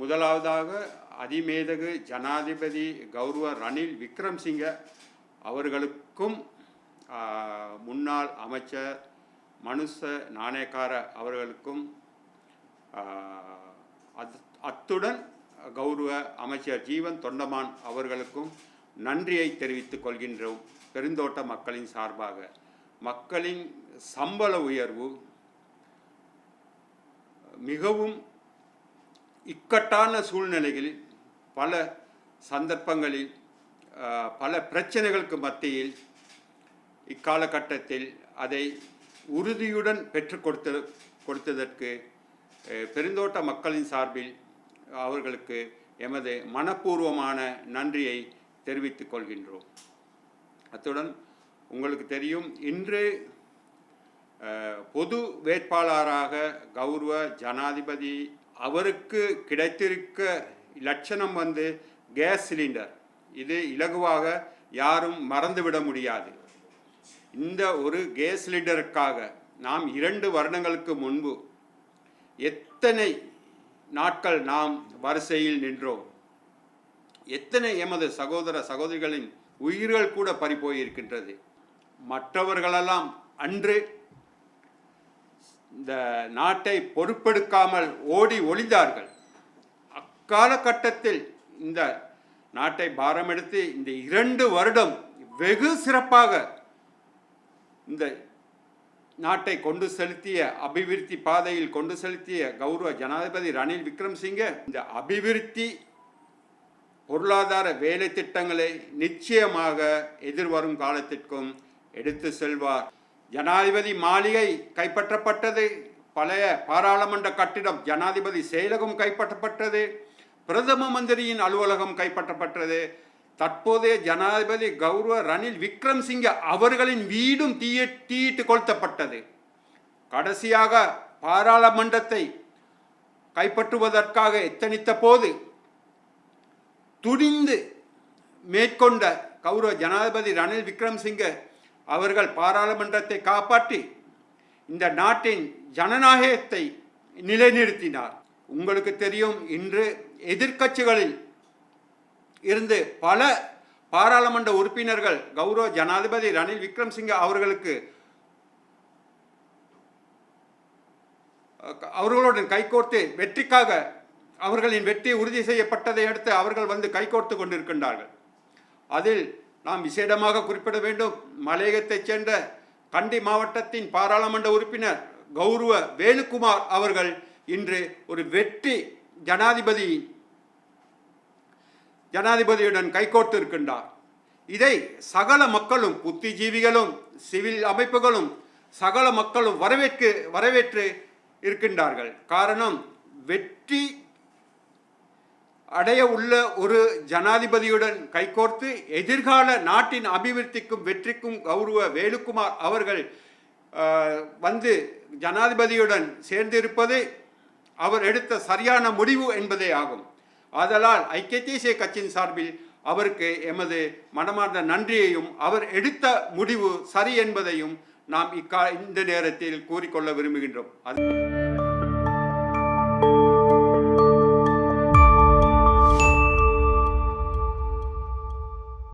முதலாவதாக அதிமேதகு ஜனாதிபதி கௌரவ ரணில் விக்ரம்சிங்க அவர்களுக்கும் முன்னாள் அமைச்சர் மனுஷ நாணயக்கார அவர்களுக்கும் அத்துடன் கௌரவ அமைச்சர் ஜீவன் தொண்டமான் அவர்களுக்கும் நன்றியை தெரிவித்துக் கொள்கின்றோம். பெருந்தோட்ட மக்களின் சார்பாக. மக்களின் சம்பள உயர்வு மிகவும் இக்கட்டான சூழ்நிலைகளில் பல சந்தர்ப்பங்களில் பல பிரச்சனைகளுக்கு மத்தியில் இக்காலகட்டத்தில் அதை உறுதியுடன் பெற்றுக் கொடுத்த கொடுத்ததற்கு பெருந்தோட்ட மக்களின் சார்பில் அவர்களுக்கு எமது மனப்பூர்வமான நன்றியை தெரிவித்துக் கொள்கின்றோம். அத்துடன் உங்களுக்கு தெரியும் இன்று பொது வேட்பாளராக கௌரவ ஜனாதிபதி அவருக்கு கிடைத்திருக்க லட்சணம் வந்து கேஸ் சிலிண்டர். இது இலகுவாக யாரும் மறந்துவிட முடியாது. இந்த ஒரு கேஸ் சிலிண்டருக்காக நாம் இரண்டு வருடங்களுக்கு முன்பு எத்தனை நாட்கள் நாம் வரிசையில் நின்றோம். எத்தனை எமது சகோதர சகோதரிகளின் உயிர்கள் கூட பறிபோயிருக்கின்றது. மற்றவர்களெல்லாம் அன்று இந்த நாட்டை பொறுப்பெடுக்காமல் ஓடி ஒளிந்தார்கள். அக்காலகட்டத்தில் இந்த நாட்டை பாரமெடுத்து இந்த இரண்டு வருடம் வெகு சிறப்பாக இந்த நாட்டை கொண்டு செலுத்திய அபிவிருத்தி பாதையில் கொண்டு செலுத்திய கௌரவ ஜனாதிபதி ரணில் விக்ரம்சிங்க இந்த அபிவிருத்தி பொருளாதார வேலை திட்டங்களை நிச்சயமாக எதிர்வரும் காலத்திற்கும் எடுத்து செல்வார். ஜனாதிபதி மாளிகை கைப்பற்றப்பட்டது. பழைய பாராளுமன்ற கட்டிடம் ஜனாதிபதி செயலகம் கைப்பற்றப்பட்டது. பிரதம மந்திரியின் அலுவலகம் கைப்பற்றப்பட்டது. தற்போதைய ஜனாதிபதி கௌரவ ரணில் விக்ரம்சிங்க அவர்களின் வீடும் தீய தீயிட்டு கொளுத்தப்பட்டது. கடைசியாக பாராளுமன்றத்தை கைப்பற்றுவதற்காக எத்தனித்த போது துணிந்து மேற்கொண்ட கௌரவ ஜனாதிபதி ரணில் விக்ரம்சிங்க அவர்கள் பாராளுமன்றத்தை காப்பாற்றி இந்த நாட்டின் ஜனநாயகத்தை நிலைநிறுத்தினார். உங்களுக்கு தெரியும் இன்று எதிர்க்கட்சிகளில் இருந்து பல பாராளுமன்ற உறுப்பினர்கள் கௌரவ ஜனாதிபதி ரணில் விக்ரம்சிங்க அவர்களுக்கு அவர்களுடன் கைகோர்த்து வெற்றிக்காக அவர்களின் வெற்றி உறுதி செய்யப்பட்டதை அடுத்து அவர்கள் வந்து கைகோர்த்து கொண்டிருக்கின்றார்கள். அதில் நாம் விசேடமாக குறிப்பிட வேண்டும். மலையகத்தைச் சேர்ந்த கண்டி மாவட்டத்தின் பாராளுமன்ற உறுப்பினர் கௌரவ வேலுக்குமார் அவர்கள் இன்று ஒரு வெற்றி ஜனாதிபதி ஜனாதிபதியுடன் கைகோர்த்து இருக்கின்றார் இதை சகல மக்களும் புத்திஜீவிகளும் சிவில் அமைப்புகளும் சகல மக்களும் வரவேற்று வரவேற்று இருக்கின்றார்கள். காரணம் வெற்றி அடைய உள்ள ஒரு ஜனாதிபதியுடன் கைகோர்த்து எதிர்கால நாட்டின் அபிவிருத்திக்கும் வெற்றிக்கும் கௌரவ வேலுக்குமார் அவர்கள் வந்து ஜனாதிபதியுடன் சேர்ந்திருப்பது அவர் எடுத்த சரியான முடிவு என்பதே ஆகும். ஆதலால் ஐக்கிய தேசிய கட்சியின் சார்பில் அவருக்கு எமது மனமார்ந்த நன்றியையும் அவர் எடுத்த முடிவு சரி என்பதையும் நாம் இக்கா இந்த நேரத்தில் கூறிக்கொள்ள விரும்புகின்றோம். அது